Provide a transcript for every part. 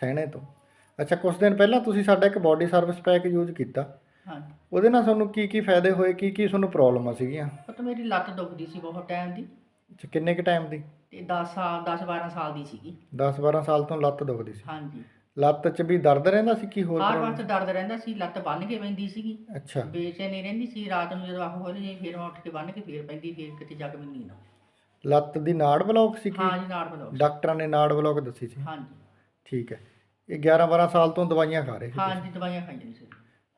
ਸਹਿਣੇ ਤੋਂ। ਅੱਛਾ ਕੁਝ ਦਿਨ ਪਹਿਲਾਂ ਤੁਸੀਂ ਸਾਡਾ ਇੱਕ ਬਾਡੀ ਸਰਵਿਸ ਪੈਕ ਯੂਜ਼ ਕੀਤਾ। ਹਾਂਜੀ। ਉਹਦੇ ਨਾਲ ਤੁਹਾਨੂੰ ਕੀ ਕੀ ਫਾਇਦੇ ਹੋਏ ਕੀ ਕੀ ਤੁਹਾਨੂੰ ਪ੍ਰੋਬਲਮਾਂ ਸੀਗੀਆਂ? ਉਹ ਤਾਂ ਮੇਰੀ ਲੱਤ ਦੁਖਦੀ ਸੀ ਬਹੁਤ ਟਾਈਮ ਦੀ। ਅੱਛਾ ਕਿੰਨੇ ਕੁ ਟਾਈਮ ਦੀ? ਤੇ 10 ਸਾਲ 10 12 ਸਾਲ ਦੀ ਸੀਗੀ। 10 12 ਸਾਲ ਤੋਂ ਲੱਤ ਦੁਖਦੀ ਸੀ। ਹਾਂਜੀ। ਲੱਤ 'ਚ ਵੀ ਦਰਦ ਰਹਿੰਦਾ ਸੀ ਕੀ ਹੋਰ ਹਰ problem? ਵਕਤ ਦਰਦ ਰਹਿੰਦਾ ਸੀ ਲੱਤ ਬੰਨ ਕੇ ਪੈਂਦੀ ਸੀਗੀ। ਅੱਛਾ। ਬੇਚੈਨੀ ਰਹਿੰਦੀ ਸੀ ਰਾਤ ਨੂੰ ਜਦੋਂ ਆਹ ਹੋ ਰਹੀ ਫਿਰ ਮੈਂ ਉੱਠ ਕੇ ਬੰਨ ਕੇ ਫੇਰ ਪੈਂਦੀ ਫੇਰ ਕਿਤੇ ਜਾ ਕੇ ਮੈਨੂੰ ਨੀਂਦ ਆਉਂਦੀ। ਲੱਤ ਦੀ ਨਾੜ ਬਲੌਕ ਸੀ ਕੀ ਹਾਂਜੀ ਨਾੜ ਬਲੋ ਡਾਕਟਰਾਂ ਨੇ ਨਾੜ ਬਲੌਕ ਦੱਸੀ ਸੀ? ਹਾਂਜੀ। ਠੀਕ ਹੈ। ਇਹ 11 12 ਸਾਲ ਤੋਂ ਦਵਾਈਆਂ ਖਾ ਰਹੇ ਸੀ ਹਾਂਜੀ ਦਵਾਈਆਂ ਖਾਈਆਂ ਸੀ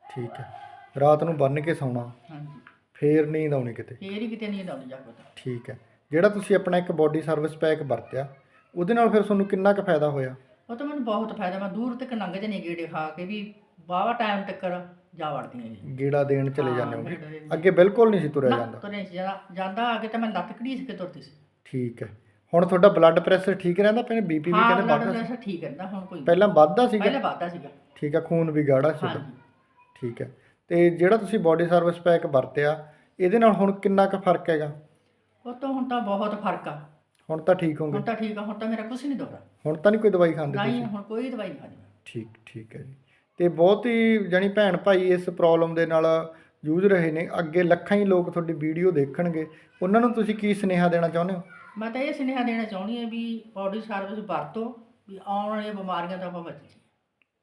ਠੀਕ ਹੈ। ਰਾਤ ਨੂੰ ਬੰਨ ਕੇ ਸੌਣਾ। ਹਾਂਜੀ। ਫੇਰ ਨੀਂਦ ਆਉਣੀ ਕਿਤੇ? ਫੇਰ ਹੀ ਕਿਤੇ ਨੀਂਦ ਆਉਂਦੀ ਜਾ ਪਤਾ ਠੀਕ ਹੈ। ਜਿਹੜਾ ਤੁਸੀਂ ਆਪਣਾ ਇੱਕ ਬਾਡੀ ਸਰਵਿਸ ਪੈਕ ਵਰਤਿਆ ਉਹਦੇ ਨਾਲ ਫਿਰ ਤੁਹਾਨੂੰ ਕਿੰਨਾ ਕੁ ਫਾਇਦਾ ਹੋਇਆ? ਉਹ ਤਾਂ ਮੈਨੂੰ ਬਹੁਤ ਫਾਇਦਾ। ਮੈਂ ਦੂਰ ਤੱਕ ਲੰਘ ਜਨੇ ਗੇੜੇ ਖਾ ਕੇ ਵੀ ਬਾਵਾ ਟਾਈਮ ਤੱਕ ਜਾ ਵੜਦੀਆਂ ਜੀ ਗੇੜਾ ਦੇਣ ਚਲੇ ਜਾਂਦੇ ਹੋਗੇ। ਅੱਗੇ ਬਿਲਕੁਲ ਨਹੀਂ ਸੀ ਤੁਰਿਆ ਨਾ ਜਾਂਦਾ। ਤੁਰੇ ਸੀ। ਜਾਂਦਾ ਜਾਂਦਾ ਕੇ ਤਾਂ ਮੈਂ ਲੱਤ ਘੜੀਸ ਕੇ ਤੁਰਦੀ ਸੀ। ਠੀਕ ਹੈ। ਹੁਣ ਤੁਹਾਡਾ ਬਲੱਡ ਪ੍ਰੈਸ਼ਰ ਠੀਕ ਰਹਿੰਦਾ? ਪਹਿਲੇ ਬੀਪੀ ਵੀ ਹਾਂ ਕਹਿੰਦੇ ਬਲੱਡ ਵੱਧਦਾ ਸੀ। ਪ੍ਰੈਸ਼ਰ ਠੀਕ ਰਹਿੰਦਾ ਹੁਣ ਕੋਈ ਪਹਿਲਾਂ ਵੱਧਦਾ ਸੀਗਾ? ਪਹਿਲਾਂ ਵਾਧਾ ਸੀਗਾ। ਠੀਕ ਹੈ ਖੂਨ ਵੀ ਗਾੜਾ ਸੀ ਤੁਹਾਡਾ ਹਾਂਜੀ। ਠੀਕ ਹੈ ਤੇ ਜਿਹੜਾ ਤੁਸੀਂ ਬਾਡੀ ਸਰਵਿਸ ਪੈਕ ਵਰਤਿਆ ਇਹਦੇ ਨਾਲ ਹੁਣ ਕਿੰਨਾ ਕੁ ਫ਼ਰਕ ਹੈਗਾ? ਉਹ ਤੋਂ ਹੁਣ ਤਾਂ ਬਹੁਤ ਫ਼ਰਕ ਆ। ਹੁਣ ਤਾਂ ਠੀਕ ਹੋਗੇ। ਹੁਣ ਤਾਂ ਠੀਕ ਆ ਹੁਣ ਤਾਂ ਮੇਰਾ ਕੁਝ ਨਹੀਂ ਦੁਖਦਾ ਹੁਣ ਤਾਂ ਨਹੀਂ ਕੋਈ ਦਵਾਈ ਖਾਂਦੇ ਤੁਸੀਂ? ਨਹੀਂ ਹੁਣ ਕੋਈ ਦਵਾਈ ਨਹੀਂ ਖਾਣੀ ਠੀਕ ਠੀਕ ਹੈ ਜੀ। ਤੇ ਬਹੁਤ ਹੀ ਜਾਨੀ ਭੈਣ ਭਾਈ ਇਸ ਪ੍ਰੋਬਲਮ ਦੇ ਨਾਲ ਜੂਝ ਰਹੇ ਨੇ। ਅੱਗੇ ਲੱਖਾਂ ਹੀ ਲੋਕ ਤੁਹਾਡੀ ਵੀਡੀਓ ਦੇਖਣਗੇ। ਉਹਨਾਂ ਨੂੰ ਤੁਸੀਂ ਕੀ ਸੁਨੇਹਾ ਦੇਣਾ ਚਾਹੁੰਦੇ ਹੋ? ਮੈਂ ਤਾਂ ਇਹ ਸੁਨੇਹਾ ਦੇਣਾ ਚਾਹੁੰਦੀ ਹਾਂ ਵੀ ਬਾਡੀ ਸਰਵਿਸ ਵਰਤੋ, ਵੀ ਆਉਣ ਵਾਲੀਆਂ ਬਿਮਾਰੀਆਂ ਤੋਂ ਆਪਾਂ ਬਚੀਏ।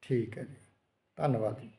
ਠੀਕ ਹੈ ਜੀ। ਧੰਨਵਾਦ ਜੀ।